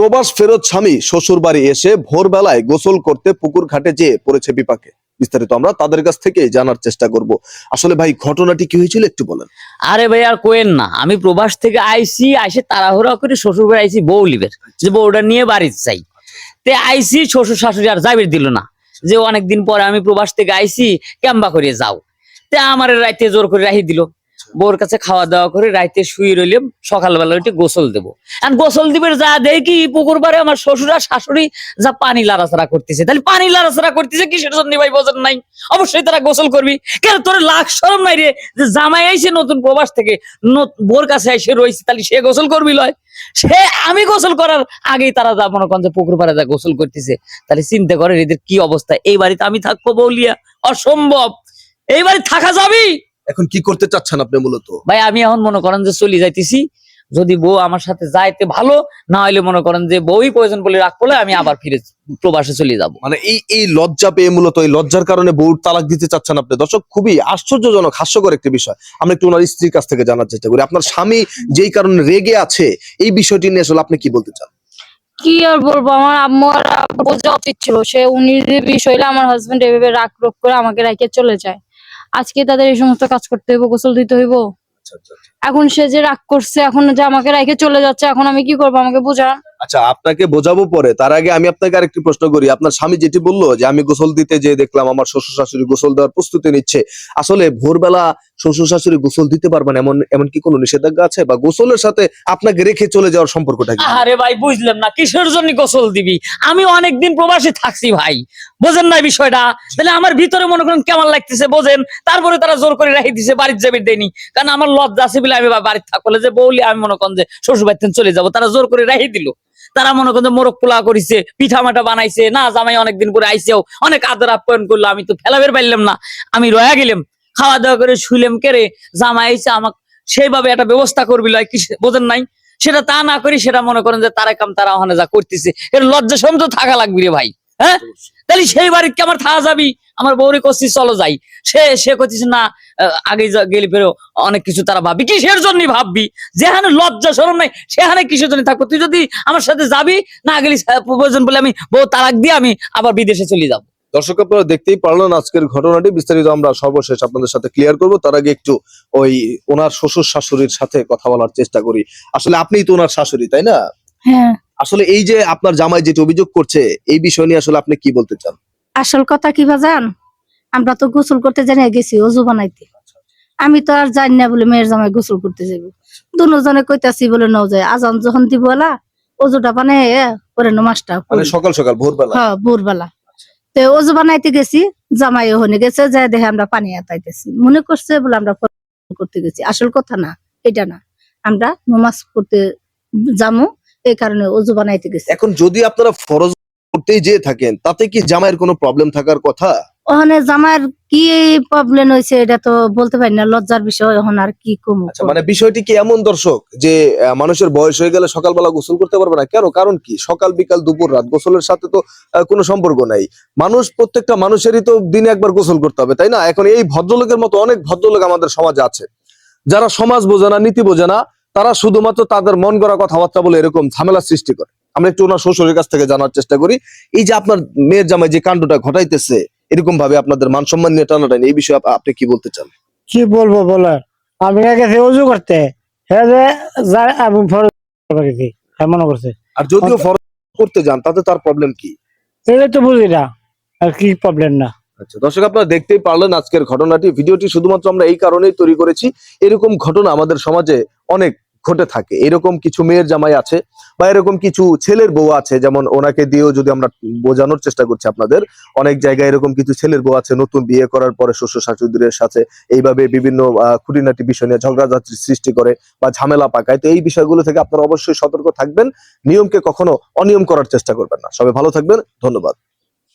প্রবাস ফেরত স্বামী শ্বশুর বাড়ি এসে ভোরবেলায় গোসল করতে পুকুর ঘাটে যেয়ে পড়েছে বিপাকে। বিস্তারিত আমরা তাদের কাছ থেকে জানার চেষ্টা করব। আসলে ভাই, ঘটনাটি কি হয়েছিল একটু বলেন। আরে ভাই, আর কোয়েন না। আমি প্রবাস থেকে আইসি, আইসে তাড়াহুড়া করে শ্বশুর বাড়ি আইসি, বউ লিবের যে বউটা নিয়ে বাড়িতে চাই তে আইসি, শ্বশুর শাশুড়ি আর যাবির দিল না। যে অনেকদিন পরে আমি প্রবাস থেকে আইসি, ক্যাম্বা করে যাও। তে আমার রাইতে জোর করে রাহি দিল। বউর কাছে খাওয়া দাওয়া করে রাইতে শুয়ে রইলাম, সকালবেলা উঠে গোসল দেবো। আর গোসল দিবের যা দেখি পুকুর পাড়ে আমার শ্বশুর আর শাশুড়ি যা পানি লাড়াচাড়া করতেছে। তাহলে পানি লাড়াচাড়া করতেছে, কিসের জন্য ভাই বোঝেন নাই? অবশ্যই তারা গোসল করবি। কেন তোর লাখ সরম নাই রে? যে জামাই আইসে নতুন প্রবাস থেকে বোর কাছে এসে রয়েছে, তাহলে সে গোসল করবি লয়। সে আমি গোসল করার আগেই তারা যা মনে করেন যে পুকুর পাড়ে যা গোসল করতেছে, তাহলে চিন্তা করে এদের কি অবস্থা? এই বাড়িতে আমি থাকব বলিয়া, অসম্ভব। এই বাড়ি থাকা যাবি? এখন কি করতে চাচ্ছেন আপনি মূলত? ভাই আমি এখন মনে করেন যে চলে যাইতেছি। যদি বউ আমার সাথে যাইতে ভালো না হলে মনে করেন যে বউই প্রয়োজন বলে রাখ করলে আমি আবার ফিরে প্রবাসে চলে যাব। মানে এই এই লজ্জা পেয়ে মূলত এই লজ্জার কারণে বউর তালাক দিতে চাচ্ছেন আপনি? দর্শক খুবই আশ্চর্যজনক হাস্যকর একটি বিষয়। আমরা একটু ওনার স্ত্রীর কাছ থেকে জানার চেষ্টা করি। আপনার স্বামী যেই কারণে রেগে আছে এই বিষয়টি নিয়ে আসলে আপনি কি বলতে চান? কি আর বলব? আমার আম্মু আর বোঝা উচিত ছিল। সে উনি যে বিষয়টা আমার হাজবেন্ড এভাবে রাগ রোগ করে আমাকে রেখে চলে যায়। আজকে তাদের এই সমস্ত কাজ করতে হইব গোসল দিতে হইব। এখন সে যে রাগ করছে এখন যে আমাকে রেখে চলে যাচ্ছে এখন আমি কি করব? আমাকে বোঝান আচ্ছা আপনাকে বোঝাবো পরে। তার আগে আমি আপনাকে আরেকটি প্রশ্ন করি। আপনার স্বামী যেটি বলল যে আমি গোসল দিতে যে দেখলাম আমার শ্বশুর শাশুড়ি গোসল দেওয়ার প্রস্তুতি নিচ্ছে। আসলে ভোরবেলা শ্বশুর শাশুড়ি গোসল দিতে পারবেন এমন এমন কি কোনো নিষেধাজ্ঞা আছে? বা গোসলের সাথে আপনাকে রেখে চলে যাওয়ার সম্পর্কটা কি? আরে ভাই বুঝলাম না। কিসের জন্য গোসল দিবি? আমি অনেকদিন প্রবাসে থাকছি ভাই। বোঝেন না বিষয়টা? তাহলে আমার ভিতরে মনে করেন কেমন লাগতেছে বোঝেন? তারপরে তারা জোর করে রাখি দিছে বাড়ির যাবি দেয়নি। কারণ আমার লজ্জা আছে বলে আমি বা- বাড়িতে থাকলে যে বৌলি আমি মনে করেন যে শ্বশুর বাড়িতে চলে যাব। তারা জোর করে রাখি দিল। তারা মনে করেন যে মোরগ পোলা করিছে, পিঠা মাটা বানাইছে, না, জামাই অনেকদিন করে আইসেও অনেক আদর আপ্যায়ন করল, আমি তো ফেলা বের পাইলাম না। আমি রয়া গেলাম খাওয়া দাওয়া করে শুইলাম কেড়ে জামাই আইসে আমাকে সেইভাবে একটা ব্যবস্থা করবি লয়, কি বোঝেন নাই? সেটা তা না করি সেটা মনে করেন যে তারা কাম তারা ওখানে যা করতেছে। এর লজ্জা সম তো থাকা লাগবে রে ভাই। হ্যাঁ? তাহলে সেই বাড়িতে কি আমার থাকা যাবি। আমার বউরে করছিস চলো যাই। সে সে করছিস না আগে গেলে ফেরো। অনেক কিছু তারা ভাববি। কিসের জন্য ভাববি? যেখানে লজ্জা সরম নাই, সেখানে কিসের জন্য থাকব? তুই যদি আমার সাথে যাবি, না গেলি প্রয়োজন বলে আমি বউ তারাক দিয়ে আমি আবার বিদেশে চলে যাব। দর্শক, আপনারা দেখতেই পারলেন আজকের ঘটনাটি। বিস্তারিত আমরা সর্বশেষ আপনাদের সাথে ক্লিয়ার করব। তার আগে একটু ওই ওনার শ্বশুর শাশুড়ির সাথে কথা বলার চেষ্টা করি। আসলে আপনিই তো ওনার শাশুড়ি, তাই না? হ্যাঁ। আসলে এই যে আপনার জামাই যেটি অভিযোগ করছে এই বিষয় নিয়ে আসলে আপনি কি বলতে চান? আসল কথা কি বাজান আমরা তো গোসল করতে জানি গেছি অজু বানাইতে। আমি তো আর জানি না বলে মেয়ের জামাই গোসল করতে যাব দুজনে কইতাছি বলে ন যায় আজান যখন দিব ওলা অজুটা বানাই করে নমাজটা মানে সকাল সকাল ভোরবেলা? হ্যাঁ ভোরবেলা। তো অজু বানাইতে গেছি জামাই ওখানে গেছে যাই দেখে আমরা পানি আতাইতেছি। মনে করছে বলে আমরা করতে গেছি। আসল কথা না এটা না। আমরা নমাজ করতে যামু এই কারণে অজু বানাইতে গেছি। এখন যদি আপনারা ফরজ করতেই যেয়ে থাকেন তাতে কি জামাইয়ের কোনো প্রবলেম থাকার কথা? ওখানে জামার কি প্রবলেম হয়েছে এটা তো বলতে পারি না লজ্জার বিষয় এখন আর কি কমু? আচ্ছা মানে বিষয়টি কি এমন দর্শক যে মানুষের বয়স হয়ে গেলে সকালবেলা গোসল করতে পারবে না? কেন? কারণ কি? সকাল বিকাল দুপুর রাত গোসলের সাথে তো কোনো সম্পর্ক নাই। মানুষ প্রত্যেকটা মানুষেরই তো দিনে একবার গোসল করতে হবে তাই না? এখন এই ভদ্রলোকের মতো অনেক ভদ্রলোক আমাদের সমাজে আছে। যারা সমাজ বোঝে না নীতি বোঝে না তারা শুধুমাত্র তাদের মন গড়া কথাবার্তা বলে এরকম ঝামেলা সৃষ্টি করে। আমরা একটু ওনার শ্বশুরের কাছ থেকে জানার চেষ্টা করি। এই যে আপনার মেয়ের জামাই যে কাণ্ডটা ঘটাইতেছে এরকম ভাবে আপনাদের মান সম্মান নিয়ে টানাটানি এই বিষয়ে আপনি কি বলতে চান? কি বলব বলার আমি গেছি অজু করতে হ্যাঁ হ্যাঁ মনে করছে। আর যদিও ফরজ করতে যান তাতে তার প্রবলেম কি? এটা তো বুঝি না আর কি প্রবলেম না? আচ্ছা দর্শক, আপনারা দেখতেই পারলেন আজকের ঘটনাটি। ভিডিওটি শুধুমাত্র আমরা এই কারণেই তৈরি করেছি। এরকম ঘটনা আমাদের সমাজে অনেক ঘটে থাকে। এরকম কিছু মেয়ের জামাই আছে বা এরকম কিছু ছেলের বউ আছে, যেমন ওনাকে দিয়েও যদি আমরা বোঝানোর চেষ্টা করছি আপনাদের, অনেক জায়গায় এরকম কিছু ছেলের বউ আছে, নতুন বিয়ে করার পরে শ্বশুর শাশুড়িদের সাথে এইভাবে বিভিন্ন খুঁটিনাটি বিষয় নিয়ে ঝগড়াঝাটি সৃষ্টি করে বা ঝামেলা পাকায়। তো এই বিষয়গুলো থেকে আপনারা অবশ্যই সতর্ক থাকবেন। নিয়মকে কখনো অনিয়ম করার চেষ্টা করবেন না। সবাই ভালো থাকবেন। ধন্যবাদ।